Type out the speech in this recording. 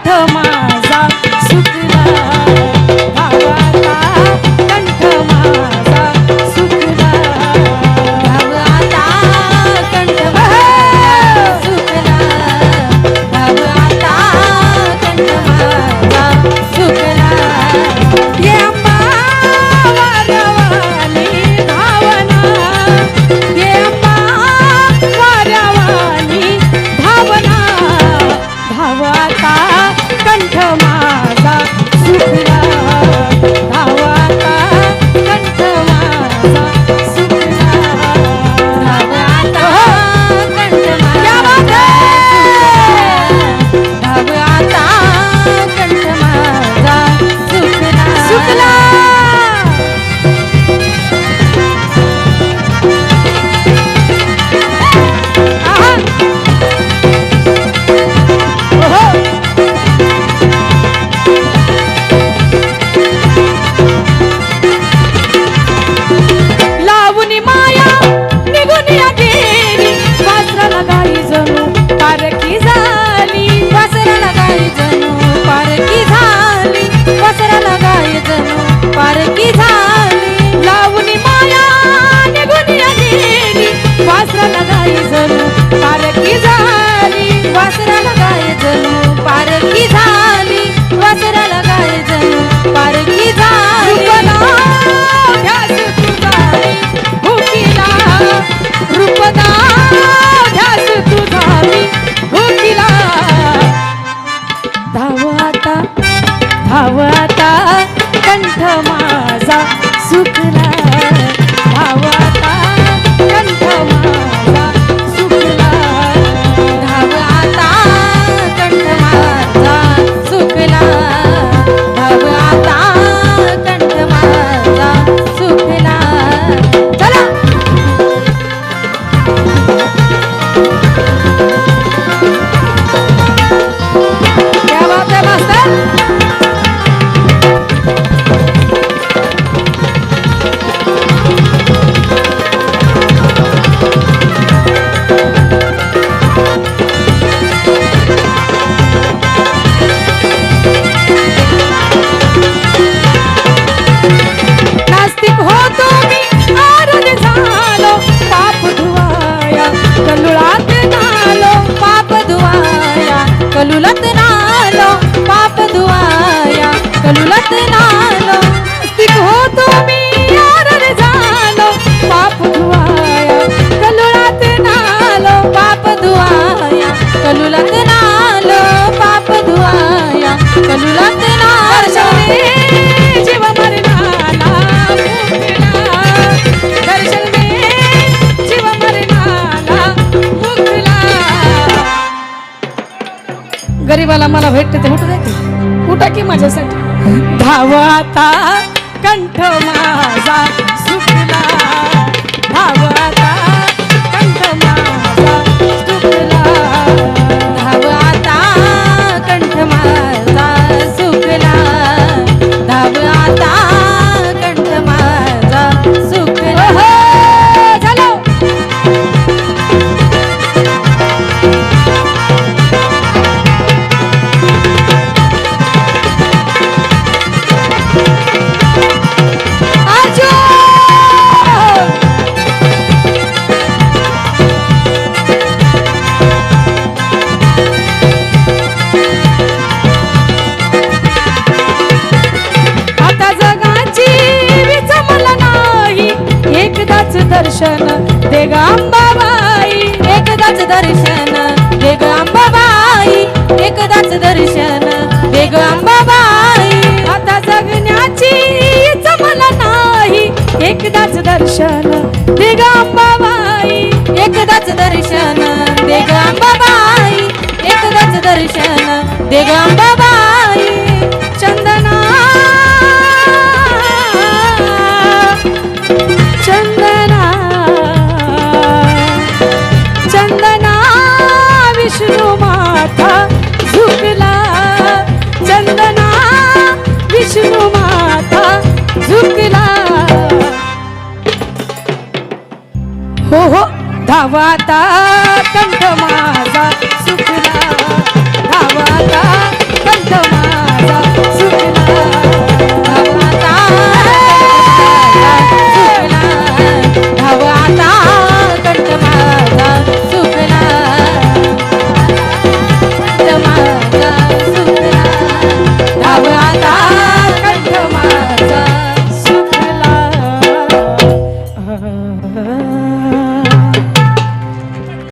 teman para que कलुलत ना होता की माझ्यासाठी? धावता कंठ माझा सुटला धावता दर्शन दे ग अंबाबाई. एकदाच दर्शन दे ग अंबाबाई. एकदाच दर्शन दे ग अंबाबाई. आता जगण्याची मला नाही. एकदाच दर्शन दे ग अंबाबाई. एकदाच दर्शन दे ग अंबाबाई. एकदाच दर्शन दे अंबाबाई. हो हो. धावाता कंठ माझा सुखला.